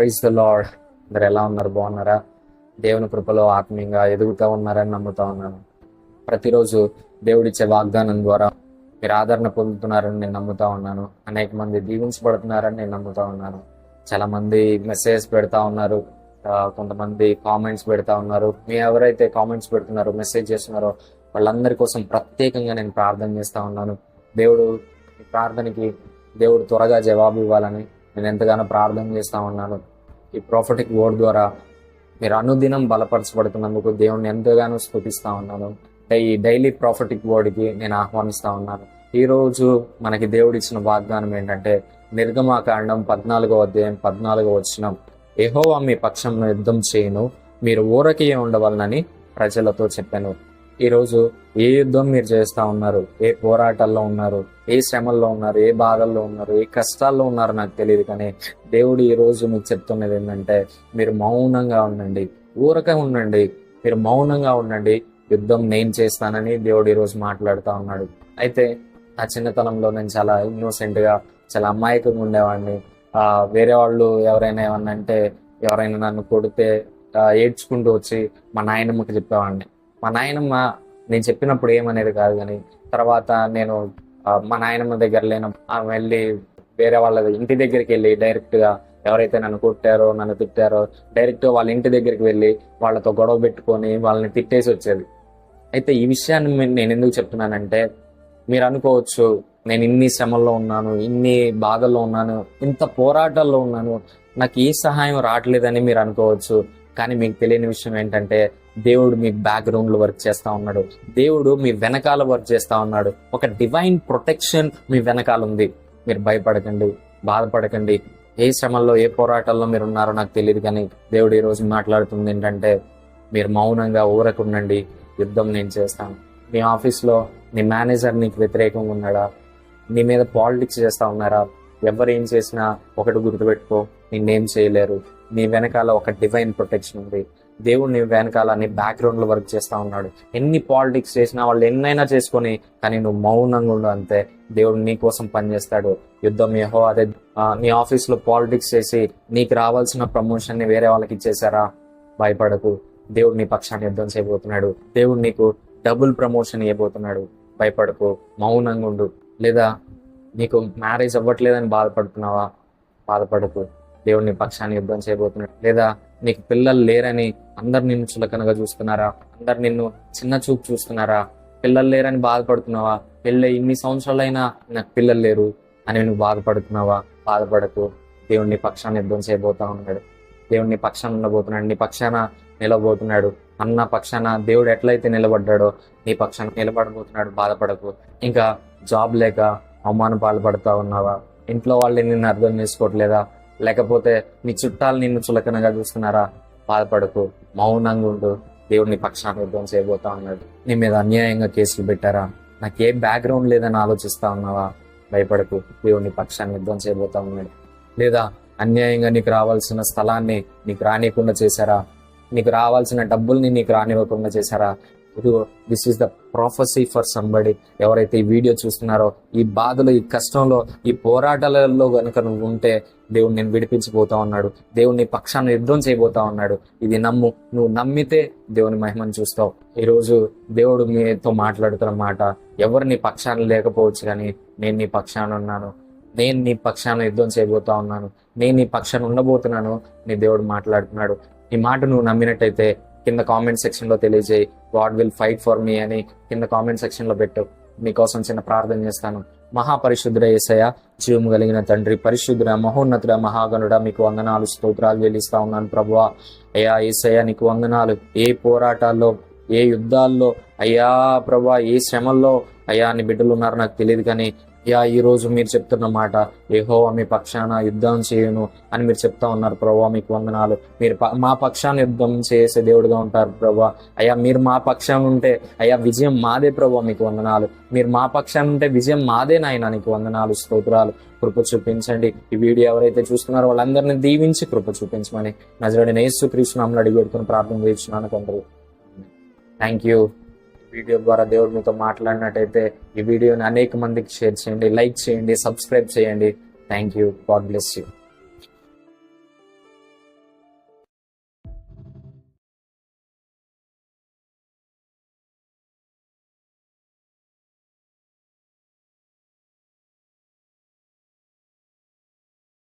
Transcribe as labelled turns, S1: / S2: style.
S1: Praise the lord అందరు ఎలా ఉన్నారు? బాగున్నారా? దేవుని కృపలో ఆత్మీయంగా ఎదుగుతూ ఉన్నారని నమ్ముతా ఉన్నాను. ప్రతిరోజు దేవుడిచ్చే వాగ్దానం ద్వారా మీరు ఆదరణ పొందుతున్నారని నేను నమ్ముతా ఉన్నాను. అనేక మంది దీవించబడుతున్నారని నేను నమ్ముతా ఉన్నాను. చాలా మంది మెసేజ్ పెడతా ఉన్నారు. కొంతమంది కామెంట్స్ పెడతా ఉన్నారు. మీ ఎవరైతే కామెంట్స్ పెడుతున్నారో మెసేజ్ చేస్తున్నారో వాళ్ళందరి కోసం ప్రత్యేకంగా నేను ప్రార్థన చేస్తా ఉన్నాను. దేవుడు ప్రార్థనకి దేవుడు త్వరగా జవాబు ఇవ్వాలని నేను ఎంతగానో ప్రార్థన చేస్తా ఉన్నాను. ఈ ప్రాఫిటిక్ వర్డ్ ద్వారా మీరు అనుదినం బలపరచబడుతున్నందుకు దేవుణ్ణి ఎంతగానో స్థుతిస్తా ఉన్నాను. అంటే ఈ డైలీ ప్రాఫిటిక్ వర్డ్కి నేను ఆహ్వానిస్తా ఉన్నాను. ఈరోజు మనకి దేవుడిచ్చిన వాగ్దానం ఏంటంటే నిర్గమాకాండం పద్నాలుగో అధ్యాయం పద్నాలుగో వచ్చిన ఎహోవా మీ పక్షంలో యుద్ధం చేయను మీరు ఊరకే ఉండవలనని ప్రజలతో చెప్పాను. ఈరోజు ఏ యుద్ధం మీరు చేస్తా ఉన్నారు? ఏ పోరాటాల్లో ఉన్నారు? ఏ శ్రమల్లో ఉన్నారు? ఏ బాధల్లో ఉన్నారు? ఏ కష్టాల్లో ఉన్నారు? నాకు తెలియదు కానీ దేవుడు ఈ రోజు మీకు చెప్తున్నది ఏంటంటే మీరు మౌనంగా ఉండండి. ఊరకే ఉండండి. మీరు మౌనంగా ఉండండి. యుద్ధం నేను చేస్తానని దేవుడు ఈరోజు రోజు మాట్లాడుతూ ఉన్నాడు. అయితే నా చిన్నతనంలో నేను చాలా ఇన్నోసెంట్గా చాలా అమాయకంగా ఉండేవాడిని. ఆ వేరే వాళ్ళు ఎవరైనా ఏమన్నా అంటే ఎవరైనా నన్ను కొడితే ఏడ్చుకుంటూ వచ్చి మా నాయనమ్మకి చెప్పేవాడిని. మా నాయనమ్మ నేను చెప్పినప్పుడు ఏమనేది కాదు కానీ తర్వాత నేను మా నాయనమ్మ దగ్గర లేను. ఆమె వెళ్ళి వేరే వాళ్ళ ఇంటి దగ్గరికి వెళ్ళి డైరెక్ట్గా ఎవరైతే నన్ను కొట్టారో నన్ను తిట్టారో డైరెక్ట్ వాళ్ళ ఇంటి దగ్గరికి వెళ్ళి వాళ్ళతో గొడవ పెట్టుకొని వాళ్ళని తిట్టేసి వచ్చేది. అయితే ఈ విషయాన్ని నేను ఎందుకు చెప్తున్నానంటే మీరు అనుకోవచ్చు నేను ఇన్ని శ్రమల్లో ఉన్నాను ఇన్ని బాధల్లో ఉన్నాను ఇంత పోరాటాల్లో ఉన్నాను నాకు ఏ సహాయం రావట్లేదని మీరు అనుకోవచ్చు. కానీ మీకు తెలియని విషయం ఏంటంటే దేవుడు మీ బ్యాక్గ్రౌండ్లో వర్క్ చేస్తా ఉన్నాడు. దేవుడు మీ వెనకాల వర్క్ చేస్తా ఉన్నాడు. ఒక డివైన్ ప్రొటెక్షన్ మీ వెనకాల ఉంది. మీరు భయపడకండి బాధపడకండి. ఏ శ్రమల్లో ఏ పోరాటాల్లో మీరు ఉన్నారో నాకు తెలియదు కానీ దేవుడు ఈ రోజు మాట్లాడుతుంది ఏంటంటే మీరు మౌనంగా ఊరకుండండి. యుద్ధం నేను చేస్తాను. మీ ఆఫీస్లో నీ మేనేజర్ నీకు వ్యతిరేకంగా ఉన్నాడా? నీ మీద పాలిటిక్స్ చేస్తా ఉన్నారా? ఎవరు ఏం చేసినా ఒకటి గుర్తుపెట్టుకో నిన్నేం చేయలేరు. నీ వెనకాల ఒక డివైన్ ప్రొటెక్షన్ ఉంది. దేవుడు నీ వెనకాల నీ బ్యాక్గ్రౌండ్లో వర్క్ చేస్తా ఉన్నాడు. ఎన్ని పాలిటిక్స్ చేసినా వాళ్ళు ఎన్నైనా చేసుకొని కానీ నువ్వు మౌనంగా ఉండు అంతే. దేవుడు నీ కోసం పనిచేస్తాడు. యుద్ధం ఏహో అదే నీ ఆఫీస్లో పాలిటిక్స్ చేసి నీకు రావాల్సిన ప్రమోషన్ని వేరే వాళ్ళకి ఇచ్చేసారా భయపడకు. దేవుడు నీ పక్షాన్ని యుద్ధం చేయబోతున్నాడు. దేవుడు నీకు డబుల్ ప్రమోషన్ ఇవ్వబోతున్నాడు భయపడకు. మౌనంగా ఉండు. లేదా నీకు మ్యారేజ్ అవ్వట్లేదని బాధపడుతున్నావా? బాధపడకు. దేవుడు నీ పక్షాన్ని యుద్ధం చేయబోతున్నాడు. లేదా నీకు పిల్లలు లేరని అందరు నిన్ను చులకనగా చూస్తున్నారా? అందరు నిన్ను చిన్న చూపు చూస్తున్నారా? పిల్లలు లేరని బాధపడుతున్నావా? పెళ్ళి ఇన్ని సంవత్సరాలైనా నాకు పిల్లలు లేరు అని నువ్వు బాధపడుతున్నావా? బాధపడకు. దేవుడిని పక్షాన్ని యుద్ధం చేయబోతా ఉన్నాడు. దేవుణ్ణి పక్షాన్ని పక్షాన ఉండబోతున్నాడు. నీ పక్షాన నిలబోతున్నాడు. అన్న పక్షాన దేవుడు ఎట్లయితే నిలబడ్డాడో నీ పక్షాన నిలబడబోతున్నాడు. బాధపడకు. ఇంకా జాబ్ లేక అవమాన పాల్పడతా ఉన్నావా? ఇంట్లో వాళ్ళు నిన్ను అర్థం చేసుకోవట్లేదా? లేకపోతే నీ చుట్టాలు నిన్ను చులకనగా చూస్తున్నారా? బాధపడకు. మౌనంగా ఉండు. దేవుడిని పక్షాన్ని యుద్ధం చేయబోతా ఉన్నాడు. నీ మీద అన్యాయంగా కేసులు పెట్టారా? నాకు ఏ బ్యాక్గ్రౌండ్ లేదని ఆలోచిస్తా ఉన్నావా? భయపడకు. దేవుడిని పక్షాన్ని యుద్ధం చేయబోతా ఉన్నాడు. లేదా అన్యాయంగా నీకు రావాల్సిన స్థలాన్ని నీకు రానియకుండా చేశారా? నీకు రావాల్సిన డబ్బుల్ని నీకు రానివ్వకుండా చేశారా? ఇదిగో this is the prophecy for somebody ఎవరైతే ఈ వీడియో చూస్తున్నారో ఈ బాధలో ఈ కష్టంలో ఈ పోరాటాలలో కనుక నువ్వు ఉంటే దేవుడు నేను విడిపించిపోతా ఉన్నాడు. దేవుడు నీ పక్షాన్ని యుద్ధం చేయబోతా ఉన్నాడు. ఇది నమ్ము. నువ్వు నమ్మితే దేవుని మహిమను చూస్తావు. ఈరోజు దేవుడు మీతో మాట్లాడుతున్న మాట ఎవరు నీ పక్షాన్ని లేకపోవచ్చు కానీ నేను నీ పక్షాన ఉన్నాను. నేను నీ పక్షాన యుద్ధం చేయబోతా ఉన్నాను. నేను నీ పక్షాన ఉండబోతున్నాను నీ దేవుడు మాట్లాడుతున్నాడు. ఈ మాట నువ్వు నమ్మినట్టయితే కింద కామెంట్ సెక్షన్లో తెలియజేయి. God will fight for me అని కింద కామెంట్ సెక్షన్లో పెట్టు. మీకోసం చిన్న ప్రార్థన చేస్తాను. మహాపరిశుద్ర ఏసయ జీవము కలిగిన తండ్రి పరిశుద్ర మహోన్నతుడ మహాగణుడ మీకు వందనాలు స్తోత్రాలు చెల్లిస్తా ఉన్నాను ప్రభువా. అయ్యా ఏసయ్య నీకు వందనాలు. ఏ పోరాటాల్లో ఏ యుద్ధాల్లో అయ్యా ప్రభా ఏ శ్రమల్లో అయ్యా నీ బిడ్డలు ఉన్నారు నాకు తెలియదు కానీ అయ్యా ఈ రోజు మీరు చెప్తున్న మాట ఏహో మీ పక్షాన యుద్ధం చేయను అని మీరు చెప్తా ఉన్నారు ప్రభా మీకు వందనాలు. మీరు ప- మా పక్షాన యుద్ధం చేసే దేవుడుగా ఉంటారు ప్రభా. అయ్యా మీరు మా పక్షాన ఉంటే అయ్యా విజయం మాదే ప్రభా మీకు వందనాలు. మీరు మా పక్షాన ఉంటే విజయం మాదే నాయన నీకు వందనాలు స్తోత్రాలు. కృప చూపించండి. ఈ వీడియో ఎవరైతే చూస్తున్నారో వాళ్ళందరినీ దీవించి కృప చూపించమని నజరడి నేసు కృష్ణంలో అడిగి పెట్టుకుని ప్రార్థన చేస్తున్నాను కొందరు. థ్యాంక్ యూ వీడియో ద్వారా దేవుడు మీతో మాట్లాడినట్టయితే ఈ వీడియోని అనేక మందికి షేర్ చేయండి లైక్ చేయండి సబ్స్క్రైబ్ చేయండి. Thank you God bless you